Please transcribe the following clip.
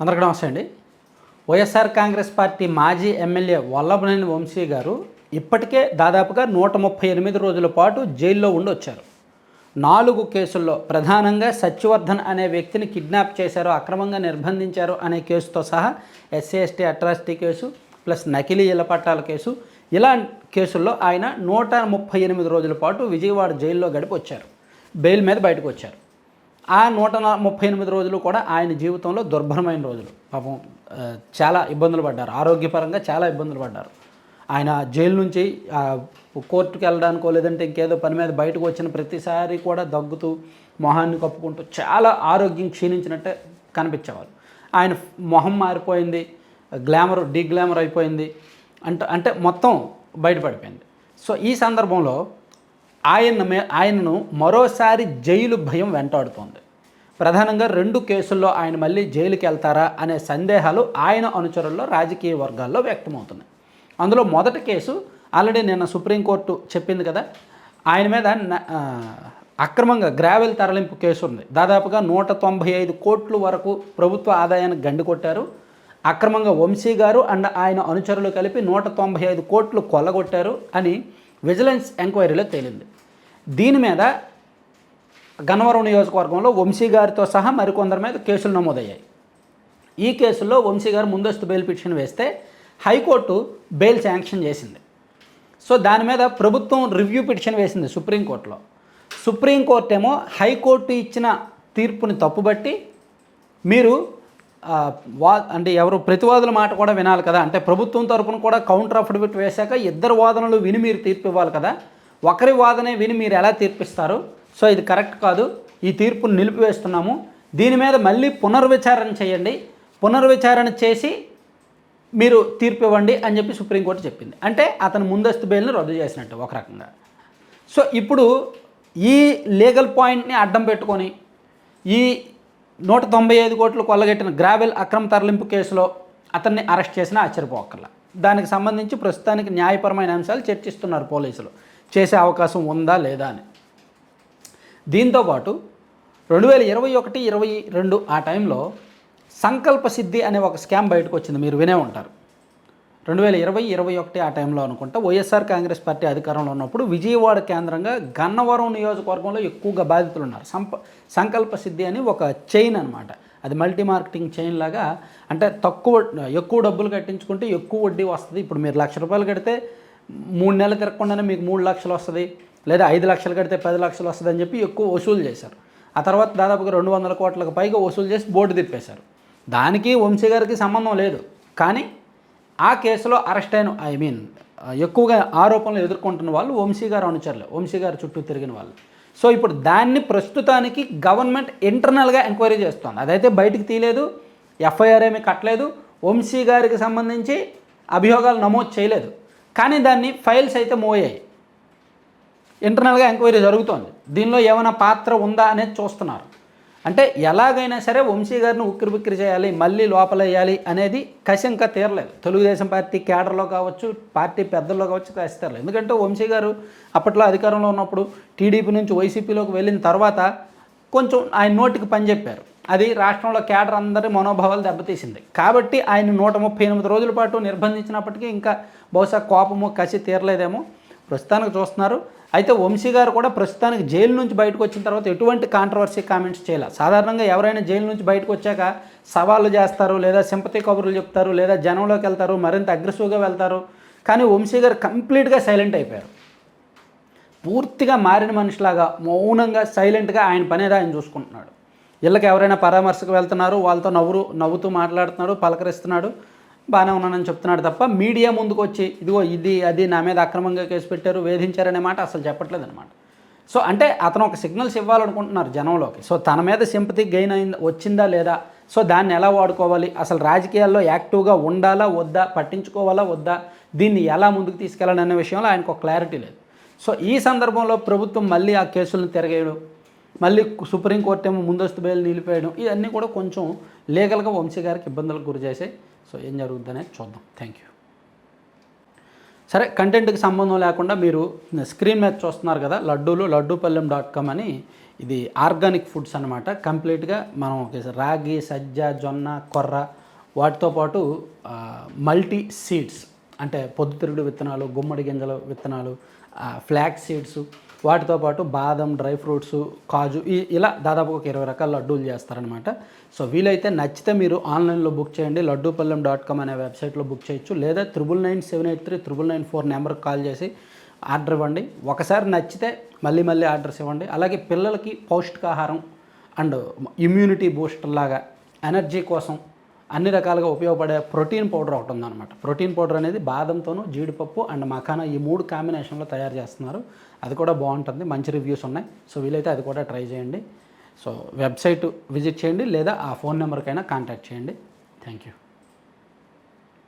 అందరికీ నమస్తే అండి. వైఎస్ఆర్ కాంగ్రెస్ పార్టీ మాజీ ఎమ్మెల్యే వల్లభనేని వంశీ గారు ఇప్పటికే దాదాపుగా నూట ముప్పై ఎనిమిది రోజుల పాటు జైల్లో ఉండి వచ్చారు నాలుగు కేసుల్లో ప్రధానంగా సత్యవర్ధన్ అనే వ్యక్తిని కిడ్నాప్ చేశారు అక్రమంగా నిర్బంధించారు అనే కేసుతో సహా SC ST atrocity case plus నకిలీ ఇళ్ళ పట్టాల కేసు. ఇలా కేసుల్లో ఆయన నూట ముప్పై ఎనిమిది రోజుల పాటు విజయవాడ జైల్లో గడిపి వచ్చారు బెయిల్ మీద బయటకు వచ్చారు. ఆ నూట ముప్పై ఎనిమిది రోజులు కూడా ఆయన జీవితంలో దుర్భరమైన రోజులు. పాపం చాలా ఇబ్బందులు పడ్డారు. ఆరోగ్యపరంగా చాలా ఇబ్బందులు పడ్డారు. ఆయన జైలు నుంచి కోర్టుకి కోర్టుకు వెళ్ళడానికో లేదంటే ఇంకేదో పని మీద బయటకు వచ్చిన ప్రతిసారి కూడా దగ్గుతూ మొహాన్ని కప్పుకుంటూ చాలా ఆరోగ్యం క్షీణించినట్టే కనిపించేవారు. ఆయన మొహం మారిపోయింది గ్లామర్ డిగ్లామర్ అయిపోయింది అంటే అంటే మొత్తం బయటపడిపోయింది. సో ఈ సందర్భంలో ఆయన మే ఆయనను మరోసారి జైలు భయం వెంటాడుతోంది. ప్రధానంగా రెండు కేసుల్లో ఆయన మళ్ళీ జైలుకి వెళ్తారా అనే సందేహాలు ఆయన అనుచరుల్లో రాజకీయ వర్గాల్లో వ్యక్తమవుతున్నాయి. అందులో మొదటి కేసు ఆల్రెడీ నిన్న సుప్రీంకోర్టు చెప్పింది కదా ఆయన మీద అక్రమంగా గ్రావెల్ తరలింపు కేసు ఉంది. దాదాపుగా నూట తొంభై ఐదు కోట్ల వరకు ప్రభుత్వ ఆదాయానికి గండి కొట్టారు. అక్రమంగా వంశీ గారు అండ్ ఆయన అనుచరులు కలిపి నూట తొంభై ఐదు కోట్లు కొల్లగొట్టారు అని విజిలెన్స్ ఎంక్వైరీలో తేలింది. దీని మీద గన్నవరం నియోజకవర్గంలో వంశీ గారితో సహా మరికొందరి మీద కేసులు నమోదయ్యాయి. ఈ కేసులో వంశీ గారు ముందస్తు బెయిల్ పిటిషన్ వేస్తే హైకోర్టు బెయిల్ శాంక్షన్ చేసింది. సో దాని మీద ప్రభుత్వం రివ్యూ పిటిషన్ వేసింది సుప్రీంకోర్టులో. సుప్రీంకోర్టు ఏమో హైకోర్టు ఇచ్చిన తీర్పుని తప్పుబట్టి మీరు వా అంటే ఎవరు ప్రతివాదుల మాట కూడా వినాలి కదా. అంటే ప్రభుత్వం తరపున కూడా కౌంటర్ అఫిడవిట్ వేశాక ఇద్దరు వాదనలు విని మీరు తీర్పు ఇవ్వాలి కదా. ఒకరి వాదనే విని మీరు ఎలా తీర్పిస్తారు? సో ఇది కరెక్ట్ కాదు. ఈ తీర్పును నిలిపివేస్తున్నాము. దీని మీద మళ్ళీ పునర్విచారణ చేయండి. పునర్విచారణ చేసి మీరు తీర్పు ఇవ్వండి అని చెప్పి సుప్రీంకోర్టు చెప్పింది. అంటే అతను ముందస్తు బెయిల్ని రద్దు చేసినట్టు ఒక రకంగా. సో ఇప్పుడు ఈ లీగల్ పాయింట్ని అడ్డం పెట్టుకొని ఈ నూట తొంభై ఐదు కోట్లు కొల్లగట్టిన గ్రావెల్ అక్రమ తరలింపు కేసులో అతన్ని అరెస్ట్ చేసినా ఆశ్చర్యపోకర్లా దానికి సంబంధించి ప్రస్తుతానికి న్యాయపరమైన అంశాలు చర్చిస్తున్నారు పోలీసులు. చేసే అవకాశం ఉందా లేదా అని. దీంతోపాటు రెండు వేల ఇరవై ఒకటి ఇరవై రెండు ఆ టైంలో సంకల్ప సిద్ధి అనే ఒక స్కామ్ బయటకు వచ్చింది. మీరు వినే ఉంటారు. రెండు వేల ఇరవై ఇరవై ఒకటి ఆ టైంలో అనుకుంటా వైఎస్ఆర్ కాంగ్రెస్ పార్టీ అధికారంలో ఉన్నప్పుడు విజయవాడ కేంద్రంగా గన్నవరం నియోజకవర్గంలో ఎక్కువగా బాధితులు ఉన్నారు. సంప సంకల్ప సిద్ధి అని ఒక చైన్ అనమాట అది మల్టీ మార్కెటింగ్ చైన్ లాగా అంటే తక్కువ ఎక్కువ డబ్బులు కట్టించుకుంటే ఎక్కువ వడ్డీ వస్తుంది. ఇప్పుడు మీరు లక్ష రూపాయలు కడితే మూడు నెలలు తిరగకుండానే మీకు మూడు లక్షలు వస్తుంది లేదా ఐదు లక్షలు కడితే పది లక్షలు వస్తుంది అని చెప్పి ఎక్కువ వసూలు చేశారు. ఆ తర్వాత దాదాపుగా రెండు వందల కోట్లకు పైగా వసూలు చేసి బోర్డు తిప్పేశారు. దానికి వంశీ గారికి సంబంధం లేదు. కానీ ఆ కేసులో అరెస్ట్ అయిన ఐ మీన్ ఎక్కువగా ఆరోపణలు ఎదుర్కొంటున్న వాళ్ళు వంశీ గారు అనుచరులు వంశీ గారు చుట్టూ తిరిగిన వాళ్ళు. సో ఇప్పుడు దాన్ని ప్రస్తుతానికి గవర్నమెంట్ ఇంటర్నల్గా ఎంక్వైరీ చేస్తుంది. అదైతే బయటికి తీయలేదు ఎఫ్ఐఆర్ ఏమీ కట్టలేదు వంశీ గారికి సంబంధించి అభియోగాలు నమోదు చేయలేదు. కానీ దాన్ని ఫైల్స్ అయితే మోయాయి. ఇంటర్నల్గా ఎంక్వైరీ జరుగుతోంది. దీనిలో ఏమైనా పాత్ర ఉందా అనేది చూస్తున్నారు. అంటే ఎలాగైనా సరే వంశీ గారిని ఉక్కిరిబిక్కిరి చేయాలి మళ్ళీ లోపలేయాలి అనేది కసి ఇంకా తీరలేదు. తెలుగుదేశం పార్టీ కేడర్లో కావచ్చు పార్టీ పెద్దల్లో కావచ్చు కసి తీరలేదు. ఎందుకంటే వంశీ గారు అప్పట్లో అధికారంలో ఉన్నప్పుడు టీడీపీ నుంచి వైసీపీలోకి వెళ్ళిన తర్వాత కొంచెం ఆయన నోటికి పని చెప్పారు. అది రాష్ట్రంలో కేడర్ అందరి మనోభావాలు దెబ్బతీసింది. కాబట్టి ఆయన నూట ముప్పై ఎనిమిది రోజుల పాటు నిర్బంధించినప్పటికీ ఇంకా బహుశా కోపము కసి తీరలేదేమో ప్రస్తుతానికి చూస్తున్నారు. అయితే వంశీ గారు కూడా ప్రస్తుతానికి జైలు నుంచి బయటకు వచ్చిన తర్వాత ఎటువంటి కాంట్రవర్సీ కామెంట్స్ చేయాలి. సాధారణంగా ఎవరైనా జైలు నుంచి బయటకు వచ్చాక సవాళ్ళు చేస్తారు లేదా సింపతి కబుర్లు చెప్తారు లేదా జనంలోకి వెళ్తారు మరింత అగ్రెసివ్గా వెళ్తారు. కానీ వంశీ గారు కంప్లీట్గా సైలెంట్ అయిపోయారు. పూర్తిగా మారిన మనిషిలాగా మౌనంగా సైలెంట్గా ఆయన పనేది ఆయన చూసుకుంటున్నాడు. ఇళ్ళకి ఎవరైనా పరామర్శకు వెళ్తున్నారు వాళ్ళతో నవ్వురు నవ్వుతూ మాట్లాడుతున్నాడు పలకరిస్తున్నాడు బాగానే ఉన్నానని చెప్తున్నాడు తప్ప మీడియా ముందుకు వచ్చి ఇదిగో ఇది అది నా మీద అక్రమంగా కేసు పెట్టారు వేధించారనే మాట అసలు చెప్పట్లేదు అనమాట సో అంటే అతను ఒక సిగ్నల్స్ ఇవ్వాలనుకుంటున్నారు జనంలోకి. సో తన మీద సింపతి గెయిన్ అయింది వచ్చిందా లేదా సో దాన్ని ఎలా వాడుకోవాలి అసలు రాజకీయాల్లో యాక్టివ్గా ఉండాలా వద్దా పట్టించుకోవాలా వద్దా దీన్ని ఎలా ముందుకు తీసుకెళ్ళాలనే విషయంలో ఆయనకు ఒక క్లారిటీ లేదు. సో ఈ సందర్భంలో ప్రభుత్వం మళ్ళీ ఆ కేసులను తిరగేయడం మళ్ళీ సుప్రీంకోర్టు ఏమో ముందస్తు బయలు నిలిపేయడం ఇవన్నీ కూడా కొంచెం లీగల్గా వంశీ గారికి ఇబ్బందులకు గురి చేశాయి సో ఏం జరుగుతుందనే చూద్దాం. థ్యాంక్ యూ సరే కంటెంట్కి సంబంధం లేకుండా మీరు స్క్రీన్ మీద చూస్తున్నారు కదా లడ్డూలు లడ్డూపల్లెం డాట్ కామ్ అని. ఇది ఆర్గానిక్ ఫుడ్స్ అనమాట కంప్లీట్గా మనం రాగి సజ్జ జొన్న కొర్ర వాటితో పాటు మల్టీ సీడ్స్ అంటే పొద్దుతిరుగుడు విత్తనాలు గుమ్మడి గింజల విత్తనాలు ఫ్లాక్ ఫ్లాక్స్ సీడ్స్ వాటితో పాటు బాదం డ్రై ఫ్రూట్స్ కాజు ఈ- ఇలా దాదాపు ఒక ఇరవై రకాల లడ్డూలు చేస్తారనమాట సో వీలైతే నచ్చితే మీరు ఆన్లైన్లో బుక్ చేయండి. లడ్డూపల్లెం డాట్ కామ్ అనే వెబ్సైట్లో బుక్ చేయొచ్చు. లేదా triple nine seven eight three triple nine four నెంబర్కి కాల్ చేసి ఆర్డర్ ఇవ్వండి. ఒకసారి నచ్చితే మళ్ళీ మళ్ళీ ఆర్డర్స్ ఇవ్వండి. అలాగే పిల్లలకి పౌష్టికాహారం అండ్ ఇమ్యూనిటీ బూస్టర్ లాగా ఎనర్జీ కోసం అన్ని రకాలుగా ఉపయోగపడే ప్రోటీన్ పౌడర్ ఒకటి ఉందన్నమాట. ప్రోటీన్ పౌడర్ అనేది బాదంతోను జీడిపప్పు అండ్ మఖానా ఈ మూడు కాంబినేషన్లో తయారు చేస్తున్నారు. అది కూడా బాగుంటుంది. మంచి రివ్యూస్ ఉన్నాయి. సో వీలైతే అది కూడా ట్రై చేయండి. సో వెబ్సైట్ విజిట్ చేయండి లేదా ఆ ఫోన్ నెంబర్కైనా కాంటాక్ట్ చేయండి. Thank you.